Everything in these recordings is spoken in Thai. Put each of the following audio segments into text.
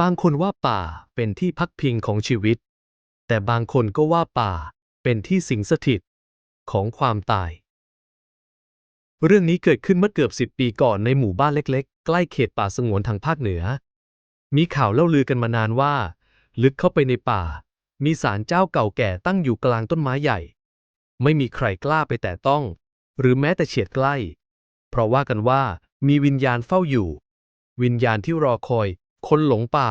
บางคนว่าป่าเป็นที่พักพิงของชีวิต แต่บางคนก็ว่าป่าเป็นที่สิงสถิตของความตาย เรื่องนี้เกิดขึ้นเมื่อเกือบสิบปีก่อนในหมู่บ้านเล็กๆ ใกล้เขตป่าสงวนทางภาคเหนือ มีข่าวเล่าลือกันมานานว่า ลึกเข้าไปในป่า มีศาลเจ้าเก่าแก่ตั้งอยู่กลางต้นไม้ใหญ่ ไม่มีใครกล้าไปแตะต้อง หรือแม้แต่เฉียดใกล้ เพราะว่ากันว่ามีวิญญาณเฝ้าอยู่ วิญญาณที่รอคอย คนหลงป่า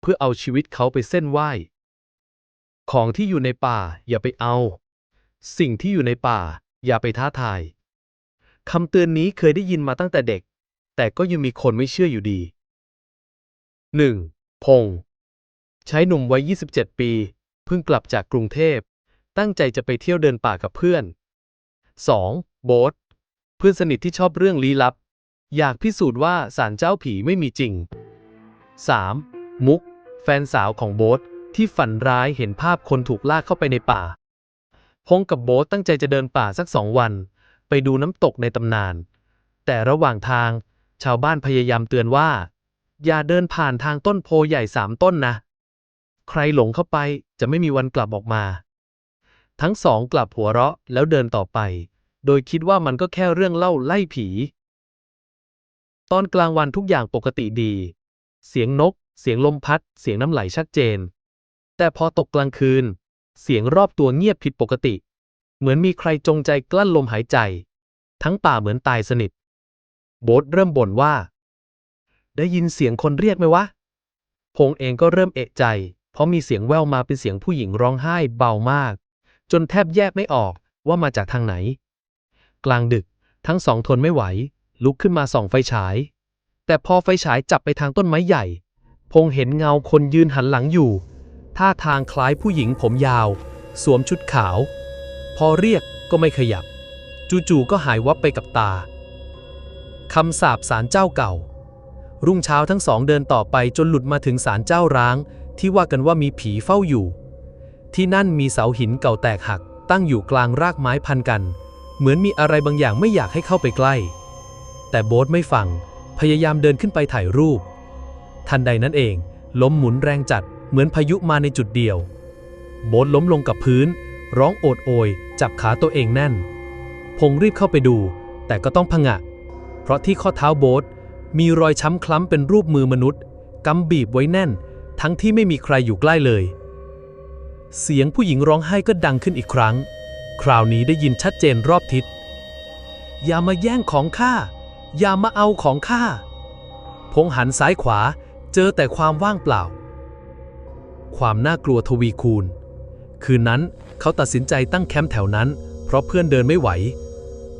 เพื่อเอาชีวิตเขาไปเส้นไหว้ของที่อยู่ในป่าอย่าไปเอา สิ่งที่อยู่ในป่าอย่าไปท้าทายคำเตือนนี้เคยได้ยินมาตั้งแต่เด็ก แต่ก็ยังมีคนไม่เชื่ออยู่ดี 1. พงษ์ใช้หนุ่มวัย 27 ปี เพิ่งกลับจากกรุงเทพ ตั้งใจจะไปเที่ยวเดินป่ากับเพื่อน 2. โบ๊ทเพื่อนสนิทที่ชอบเรื่องลี้ลับ อยากพิสูจน์ว่าศาลเจ้าผีไม่มีจริง 3. มุก แฟนสาวของโบ๊ทที่ฝันร้ายเห็นภาพคนถูกลากเข้าไปในป่า พงกับโบ๊ทตั้งใจจะเดินป่าสักสองวัน ไปดูน้ำตกในตำนาน แต่ระหว่างทาง ชาวบ้านพยายามเตือนว่า อย่าเดินผ่านทางต้นโพใหญ่สามต้นนะ ใครหลงเข้าไปจะไม่มีวันกลับออกมา ทั้งสองกลับหัวเราะแล้วเดินต่อไป โดยคิดว่ามันก็แค่เรื่องเล่าไล่ผี ตอนกลางวันทุกอย่างปกติดี เสียงนก เสียงลมพัด เสียงน้ำไหลชัดเจน แต่พอตกกลางคืน เสียงรอบตัวเงียบผิดปกติ เหมือนมีใครจงใจกลั้นลมหายใจ ทั้งป่าเหมือนตายสนิท โบ๊ทเริ่มบ่นว่า ได้ยินเสียงคนเรียกไหมวะ พงเองก็เริ่มเอะใจ เพราะมีเสียงแว่วมาเป็นเสียงผู้หญิงร้องไห้เบามาก จนแทบแยกไม่ออกว่ามาจากทางไหน กลางดึกทั้งสองทนไม่ไหว ลุกขึ้นมาส่องไฟฉาย แต่พอไฟฉายจับไปทางต้นไม้ใหญ่ พงเห็นเงาคนยืนหันหลังอยู่ ท่าทางคล้ายผู้หญิงผมยาว สวมชุดขาว พอเรียกก็ไม่ขยับ จู่ๆก็หายวับไปกับตาคำสาปสารเจ้าเก่า รุ่งเช้าทั้งสองเดินต่อไปจนหลุดมาถึงศาลเจ้าร้าง ที่ว่ากันว่ามีผีเฝ้าอยู่ ที่นั่นมีเสาหินเก่าแตกหัก ตั้งอยู่กลางรากไม้พันกัน เหมือนมีอะไรบางอย่างไม่อยากให้เข้าไปใกล้ แต่โบ๊ทไม่ฟัง พยายามเดินขึ้นไปถ่ายรูป ทันใดนั้นเอง ล้มหมุนแรงจัดเหมือนพายุมาในจุดเดียว โบ๊ทล้มลงกับพื้น ร้องโอดโอย จับขาตัวเองแน่น พงรีบเข้าไปดู แต่ก็ต้องผงะ เพราะที่ข้อเท้าโบ๊ทมีรอยช้ำคล้ำเป็นรูปมือมนุษย์กำบีบไว้แน่น ทั้งที่ไม่มีใครอยู่ใกล้เลย เสียงผู้หญิงร้องไห้ก็ดังขึ้นอีกครั้ง คราวนี้ได้ยินชัดเจนรอบทิศอย่ามาแย่งของข้า อย่ามาเอาของข้า พงหันซ้ายขวาเจอแต่ความว่างเปล่า ความน่ากลัวทวีคูณ คืนนั้นเขาตัดสินใจตั้งแคมป์แถวนั้น เพราะเพื่อนเดินไม่ไหว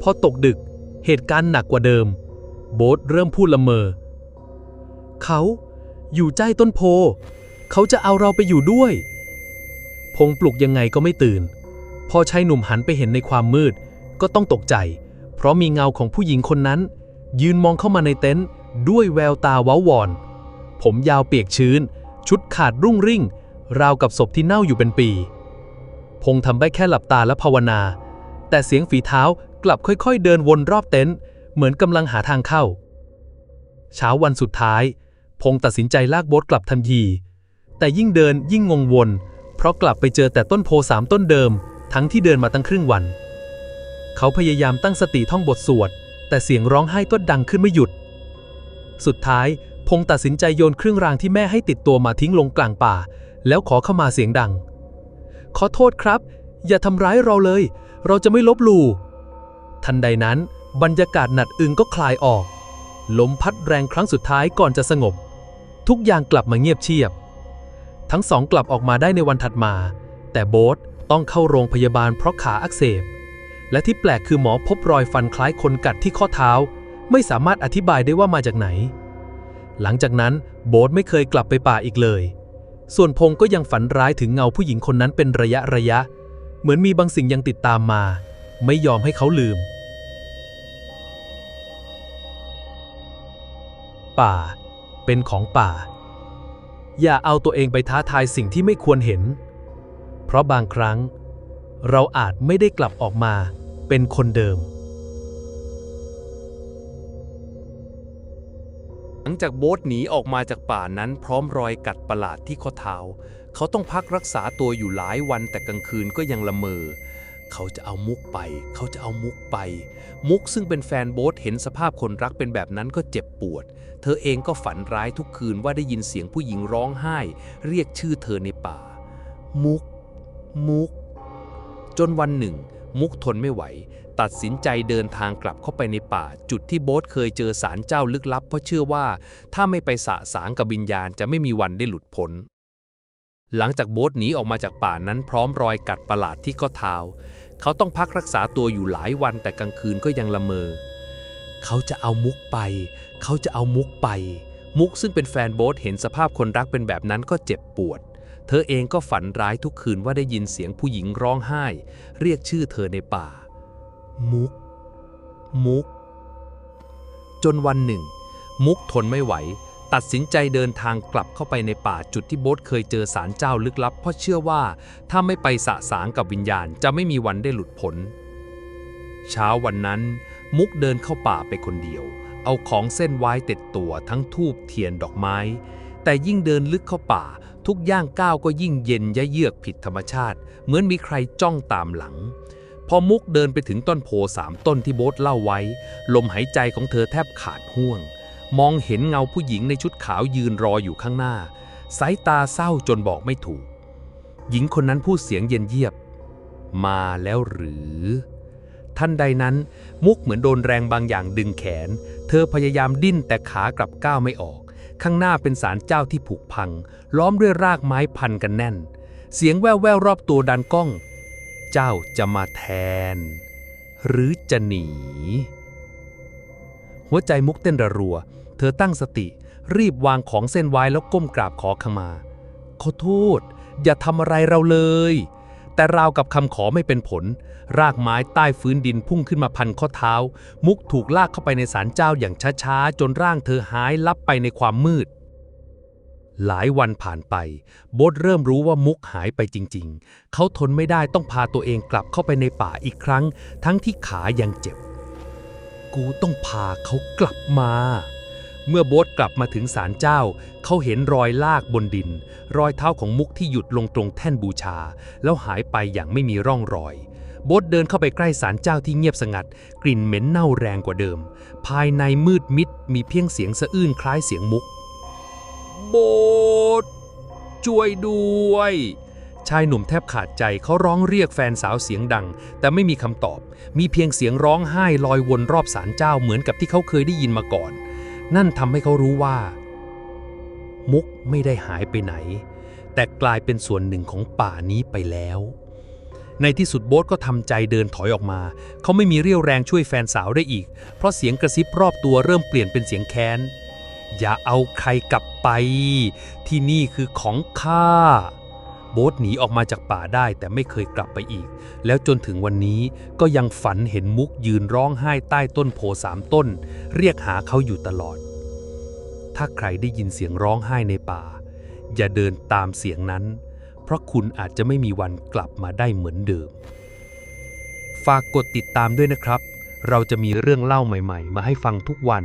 พอตกดึกเหตุการณ์หนักกว่าเดิม โบ๊ทเริ่มพูดละเมอ เขาอยู่ใต้ต้นโพ เขาจะเอาเราไปอยู่ด้วย พงปลุกยังไงก็ไม่ตื่น พอชายหนุ่มหันไปเห็นในความมืด ก็ต้องตกใจ เพราะมีเงาของผู้หญิงคนนั้น ยืนมองเข้ามาในเต็นท์ด้วยแววตาว้าวอน ผมยาวเปียกชื้น ชุดขาดรุ่งริ่ง ราวกับศพที่เน่าอยู่เป็นปี พงทำได้แค่หลับตาและภาวนา แต่เสียงฝีเท้ากลับค่อยๆ เดินวนรอบเต็นท์เหมือนกำลังหาทางเข้า เช้าวันสุดท้าย พงตัดสินใจลากโบ๊ทกลับทันทีแต่ยิ่งเดินยิ่งงงวน เพราะกลับไปเจอแต่ต้นโพสามต้นเดิม ทั้งที่เดินมาตั้งครึ่งวัน เขาพยายามตั้งสติท่องบทสวด แต่เสียงร้องไห้ก็ดังขึ้นไม่หยุด สุดท้าย พงตัดสินใจโยนเครื่องรางที่แม่ให้ติดตัวมาทิ้งลงกลางป่า แล้วขอเข้ามาเสียงดัง ขอโทษครับ อย่าทำร้ายเราเลย เราจะไม่ลบหลู่ทันใดนั้น บรรยากาศหนัดอึงก็คลายออก ลมพัดแรงครั้งสุดท้ายก่อนจะสงบ ทุกอย่างกลับมาเงียบเชียบ ทั้งสองกลับออกมาได้ในวันถัดมา แต่โบ๊ทต้องเข้าโรงพยาบาลเพราะขาอักเสบ และที่แปลกคือหมอพบรอยฟันคล้ายคนกัดที่ข้อเท้า ไม่สามารถอธิบายได้ว่ามาจากไหน หลังจากนั้นโบ๊ทไม่เคยกลับไปป่าอีกเลย ส่วนพงก็ยังฝันร้ายถึงเงาผู้หญิงคนนั้นเป็นระยะระยะ เหมือนมีบางสิ่งยังติดตามมา ไม่ยอมให้เขาลืม ป่า เป็นของป่า อย่าเอาตัวเองไปท้าทายสิ่งที่ไม่ควรเห็น เพราะบางครั้งเราอาจไม่ได้กลับออกมา เป็นคนเดิม หลังจากโบ๊ทหนีออกมาจากป่านั้นพร้อมรอยกัดประหลาดที่ข้อเท้า เขาต้องพักรักษาตัวอยู่หลายวันแต่กลางคืนก็ยังละเมอ เขาจะเอามุกไป เขาจะเอามุกไป มุกซึ่งเป็นแฟนโบ๊ทเห็นสภาพคนรักเป็นแบบนั้นก็เจ็บปวด เธอเองก็ฝันร้ายทุกคืนว่าได้ยินเสียงผู้หญิงร้องไห้ เรียกชื่อเธอในป่า มุก มุก จนวันหนึ่ง มุกทนไม่ไหว ตัดสินใจเดินทางกลับเข้าไปในป่า จุดที่โบ๊ทเคยเจอสารเจ้าลึกลับ เพราะเชื่อว่าถ้าไม่ไปสะสางกับวิญญาณจะไม่มีวันได้หลุดพ้น หลังจากโบ๊ทหนีออกมาจากป่านั้นพร้อมรอยกัดประหลาดที่ข้อเท้า เขาต้องพักรักษาตัวอยู่หลายวันแต่กลางคืนก็ยังละเมอ เขาจะเอามุกไป เขาจะเอามุกไป มุกซึ่งเป็นแฟนโบ๊ทเห็นสภาพคนรักเป็นแบบนั้นก็เจ็บปวด เธอเองก็ฝันร้ายทุกคืนว่าได้ยินเสียงผู้หญิงร้องไห้ เรียกชื่อเธอในป่า มุก มุก จนวันหนึ่ง มุกทนไม่ไหว ตัดสินใจเดินทางกลับเข้าไปในป่าจุดที่โบ๊ทเคยเจอสารเจ้าลึกลับ เพราะเชื่อว่าถ้าไม่ไปสะสางกับวิญญาณจะไม่มีวันได้หลุดพ้นเช้าวันนั้น มุกเดินเข้าป่าไปคนเดียว เอาของเส้นไหว้ติดตัวทั้งทูบเทียนดอกไม้ แต่ยิ่งเดินลึกเข้าป่า ทุกย่างก้าวก็ยิ่งเย็นยะเยือกผิดธรรมชาติ เหมือนมีใครจ้องตามหลัง พอมุกเดินไปถึงต้นโพสามต้นที่โบ๊ทเล่าไว้ ลมหายใจของเธอแทบขาดห่วง มองเห็นเงาผู้หญิงในชุดขาวยืนรออยู่ข้างหน้า สายตาเศร้าจนบอกไม่ถูก หญิงคนนั้นพูดเสียงเย็นเยียบ มาแล้วหรือทันใดนั้นมุกเหมือนโดนแรงบางอย่างดึงแขน เธอพยายามดิ้นแต่ขากลับก้าวไม่ออก ข้างหน้าเป็นศาลเจ้าที่ผุพัง ล้อมด้วยรากไม้พันกันแน่น เสียงแว่วๆรอบตัวดันก้อง เจ้าจะมาแทน หรือจะหนี หัวใจมุกเต้นระรัว เธอตั้งสติ รีบวางของเส้นไว้แล้วก้มกราบขอขมา ขอโทษ อย่าทำอะไรเราเลย แต่ราวกับคำขอไม่เป็นผล รากไม้ใต้ฟื้นดินพุ่งขึ้นมาพันข้อเท้า มุกถูกลากเข้าไปในศาลเจ้าอย่างช้าๆ จนร่างเธอหายลับไปในความมืด หลายวันผ่านไปโบทเริ่มรู้ว่ามุกหายไปจริงๆ เขาทนไม่ได้ต้องพาตัวเองกลับเข้าไปในป่าอีกครั้ง ทั้งที่ขายังเจ็บ กูต้องพาเขากลับมา เมื่อโบ๊ทกลับมาถึงศาลเจ้า เขาเห็นรอยลากบนดิน รอยเท้าของมุกที่หยุดลงตรงแท่นบูชา แล้วหายไปอย่างไม่มีร่องรอยโบ๊ทเดินเข้าไปใกล้ศาลเจ้าที่เงียบสงัด กลิ่นเหม็นเน่าแรงกว่าเดิม ภายในมืดมิดมีเพียงเสียงสะอื้นคล้ายเสียงมุก โบ๊ทช่วยด้วย ชายหนุ่มแทบขาดใจเขาร้องเรียกแฟนสาวเสียงดัง แต่ไม่มีคำตอบ มีเพียงเสียงร้องไห้ลอยวนรอบศาลเจ้าเหมือนกับที่เขาเคยได้ยินมาก่อน นั่นทำให้เขารู้ว่า มุกไม่ได้หายไปไหน แต่กลายเป็นส่วนหนึ่งของป่านี้ไปแล้ว ในที่สุดโบ๊ทก็ทำใจเดินถอยออกมา เขาไม่มีเรี่ยวแรงช่วยแฟนสาวได้อีก เพราะเสียงกระซิบรอบตัวเริ่มเปลี่ยนเป็นเสียงแค้น อย่าเอาใครกลับไป ที่นี่คือของข้า โบ๊ทหนีออกมาจากป่าได้แต่ไม่เคยกลับไปอีก แล้วจนถึงวันนี้ก็ยังฝันเห็นมุกยืนร้องไห้ใต้ต้นโพสามต้น เรียกหาเขาอยู่ตลอด ถ้าใครได้ยินเสียงร้องไห้ในป่า อย่าเดินตามเสียงนั้น เพราะคุณอาจจะไม่มีวันกลับมาได้เหมือนเดิม ฝากกดติดตามด้วยนะครับ เราจะมีเรื่องเล่าใหม่ ๆ มาให้ฟังทุกวัน